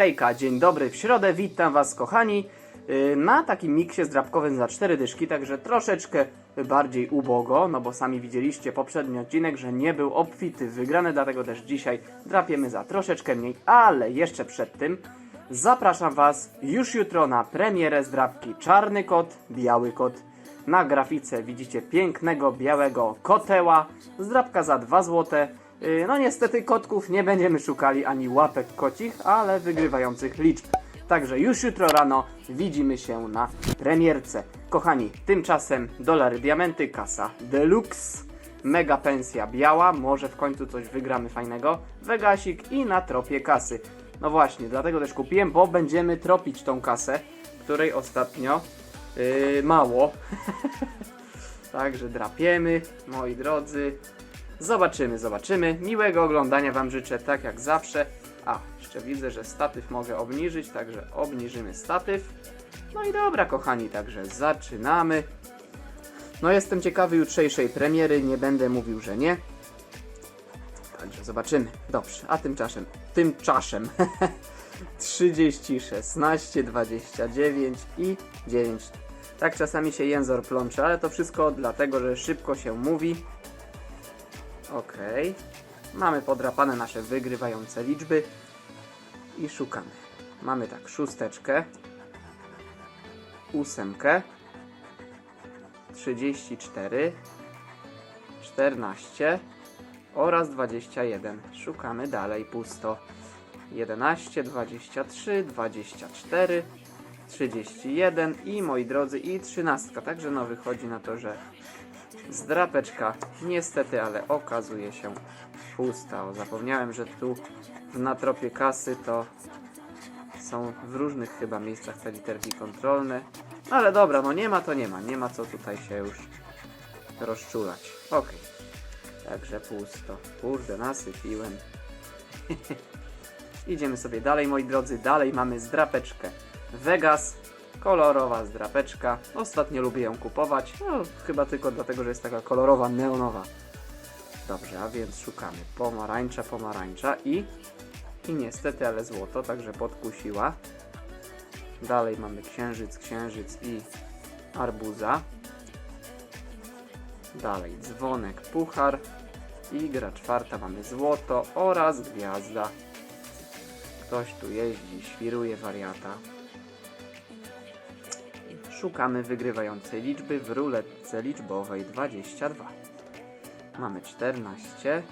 Hejka, dzień dobry w środę, witam was kochani yy, na takim miksie zdrabkowym za cztery dyszki, także troszeczkę bardziej ubogo, no bo sami widzieliście poprzedni odcinek, że nie był obfity w wygrane, dlatego też dzisiaj drapiemy za troszeczkę mniej, ale jeszcze przed tym zapraszam was już jutro na premierę zdrabki Czarny Kot, Biały Kot. Na grafice widzicie pięknego białego koteła, zdrabka za 2 złote. Yy, No niestety kotków nie będziemy szukali ani łapek kocich, ale wygrywających liczb. Także już jutro rano widzimy się na premierce. Kochani, tymczasem dolary, diamenty, kasa deluxe, mega pensja biała, może w końcu coś wygramy fajnego, Vegasik i na tropie kasy. No właśnie, dlatego też kupiłem, bo będziemy tropić tą kasę, której ostatnio yy, mało. Także drapiemy, moi drodzy. Zobaczymy, zobaczymy. Miłego oglądania Wam życzę, tak jak zawsze. A, jeszcze widzę, że statyw mogę obniżyć, także obniżymy statyw. No i dobra, kochani, także zaczynamy. No jestem ciekawy jutrzejszej premiery, nie będę mówił, że nie. Także zobaczymy. Dobrze, a tymczasem, tymczasem 30, 16, 29 i 9. Tak czasami się jęzor plącze, ale to wszystko dlatego, że szybko się mówi. Okej. Mamy podrapane nasze wygrywające liczby i szukamy. Mamy tak szósteczkę, ósemkę, 34, 14 oraz 21. Szukamy dalej pusto. 11, 23, 24, 31 i moi drodzy i 13. Także no wychodzi na to, że zdrapeczka niestety, ale okazuje się pusta. O, zapomniałem, że tu w natropie kasy to są w różnych chyba miejscach te literki kontrolne. Ale dobra, no nie ma to nie ma. Nie ma co tutaj się już rozczulać. Okej. Także pusto. Kurde, nasypiłem. Idziemy sobie dalej, moi drodzy. Dalej mamy zdrapeczkę. Vegas. Kolorowa zdrapeczka. Ostatnio lubię ją kupować. No, chyba tylko dlatego, że jest taka kolorowa, neonowa. Dobrze, a więc szukamy. Pomarańcza, pomarańcza i... I niestety, ale złoto, także podkusiła. Dalej mamy księżyc, księżyc i arbuza. Dalej dzwonek, puchar. I gra czwarta mamy złoto oraz gwiazda. Ktoś tu jeździ, świruje wariata. Szukamy wygrywającej liczby w ruletce liczbowej 22. Mamy 14,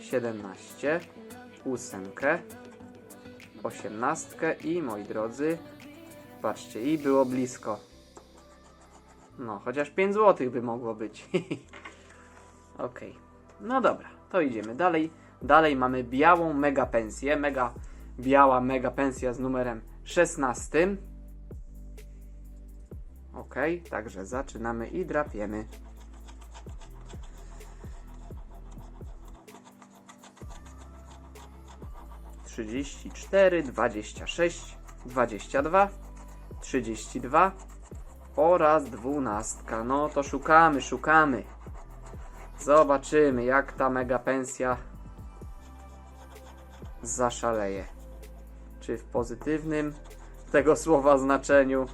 17, 8, 18 i moi drodzy, patrzcie, i było blisko. No, chociaż 5 zł by mogło być. Okej. No dobra, to idziemy dalej. Dalej mamy białą mega pensję. Mega biała mega pensja z numerem 16. Także zaczynamy i drapiemy. Trzydzieści cztery, dwadzieścia sześć, dwadzieścia dwa, trzydzieści dwa oraz dwunastka. No to szukamy, szukamy. Zobaczymy, jak ta mega pensja zaszaleje. Czy w pozytywnym tego słowa znaczeniu,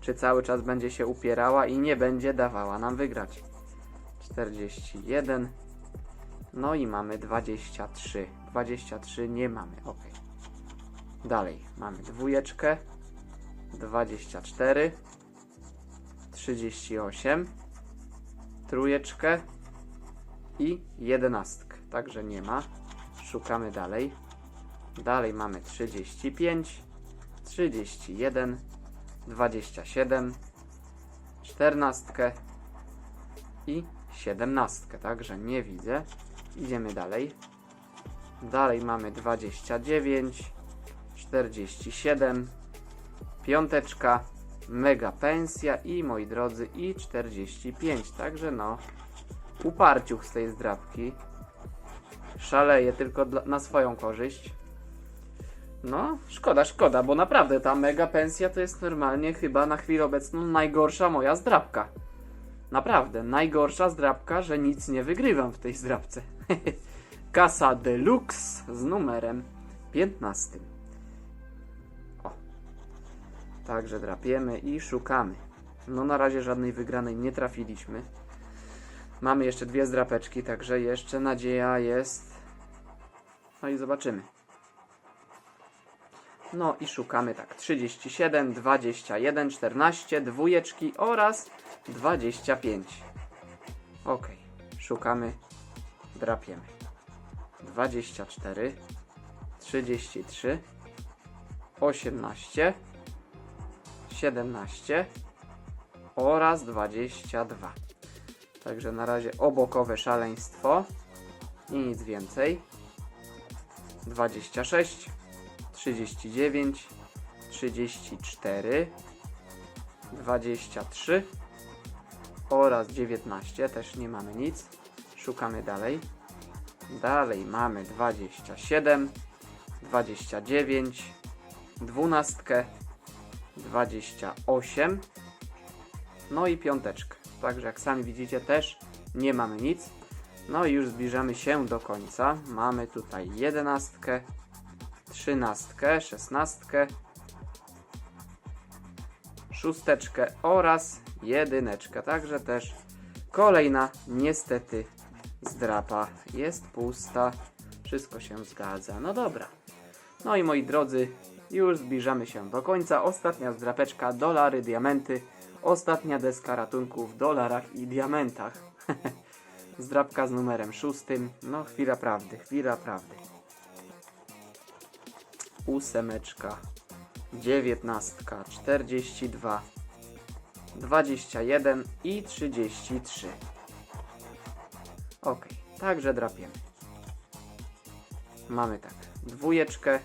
czy cały czas będzie się upierała i nie będzie dawała nam wygrać. 41. No i mamy 23. 23 nie mamy, ok. Dalej mamy dwójeczkę, 24, 38, trójeczkę i jedenastkę. Także nie ma. Szukamy dalej. Dalej mamy 35, 31, 27, 14 i 17. Także nie widzę. Idziemy dalej. Dalej mamy 29, 47, piąteczka, mega pensja i moi drodzy i 45. Także no, uparciuch z tej zdrabki. Szaleje tylko dla, na swoją korzyść. No, szkoda, szkoda, bo naprawdę ta mega pensja to jest normalnie chyba na chwilę obecną najgorsza moja zdrabka. Naprawdę, najgorsza zdrabka, że nic nie wygrywam w tej zdrabce. Kasa Deluxe z numerem 15. Także drapiemy i szukamy. No na razie żadnej wygranej nie trafiliśmy. Mamy jeszcze dwie zdrapeczki, także jeszcze nadzieja jest. No i zobaczymy. No i szukamy tak. 37, 21, 14, dwójeczki oraz 25. Ok, szukamy, drapiemy. 24, 33, 18, 17 oraz 22. Także na razie obokowe szaleństwo i nic więcej. 26, 39, 34, 23 oraz 19. Też nie mamy nic. Szukamy dalej. Dalej mamy 27, 29, 12, 28, no i piąteczkę. Także jak sami widzicie też nie mamy nic. No i już zbliżamy się do końca. Mamy tutaj jedenastkę, trzynastkę, szesnastkę, szósteczkę oraz jedyneczkę. Także też kolejna niestety zdrapa jest pusta. Wszystko się zgadza. No dobra. No i moi drodzy, już zbliżamy się do końca. Ostatnia zdrapeczka, dolary, diamenty. Ostatnia deska ratunku w dolarach i diamentach. Zdrapka z numerem szóstym. No chwila prawdy, chwila prawdy. Ósemeczka, dziewiętnastka, czterdzieści dwa, dwadzieścia jeden i trzydzieści trzy. Ok, także drapiemy. Mamy tak, dwójeczkę,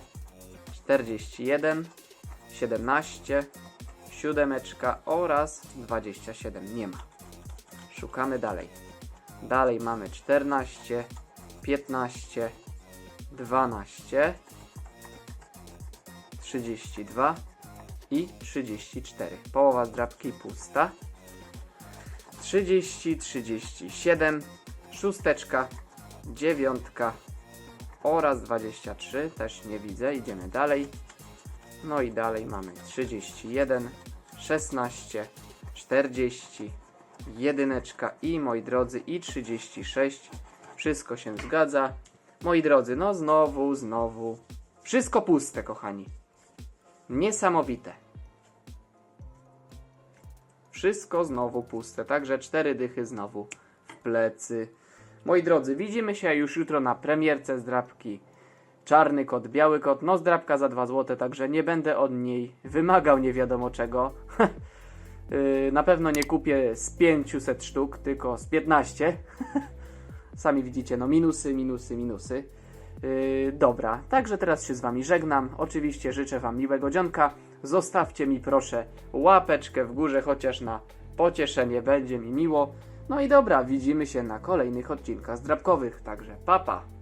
41, 17, siódemeczka oraz 27. Nie ma. Szukamy dalej. Dalej mamy 14, 15, 12, 32 i 34. Połowa zdrabki pusta. 30, 37, szósteczka, dziewiątka oraz 23. Też nie widzę. Idziemy dalej. No i dalej mamy 31, 16, 40, jedyneczka i moi drodzy i 36. Wszystko się zgadza. Moi drodzy, no znowu, znowu. Wszystko puste, kochani. Niesamowite. Wszystko znowu puste, także cztery dychy znowu w plecy. Moi drodzy, widzimy się już jutro na premierce zdrabki. Czarny kot, biały kot, no zdrabka za 2 zł, także nie będę od niej wymagał nie wiadomo czego. Yy, na pewno nie kupię z 500 sztuk, tylko z 15. Sami widzicie, no minusy, minusy, minusy. Yy, dobra, także teraz się z Wami żegnam. Oczywiście życzę Wam miłego dzionka. Zostawcie mi proszę łapeczkę w górze, chociaż na pocieszenie będzie mi miło. No i dobra, widzimy się na kolejnych odcinkach zdrabkowych, także papa. Pa.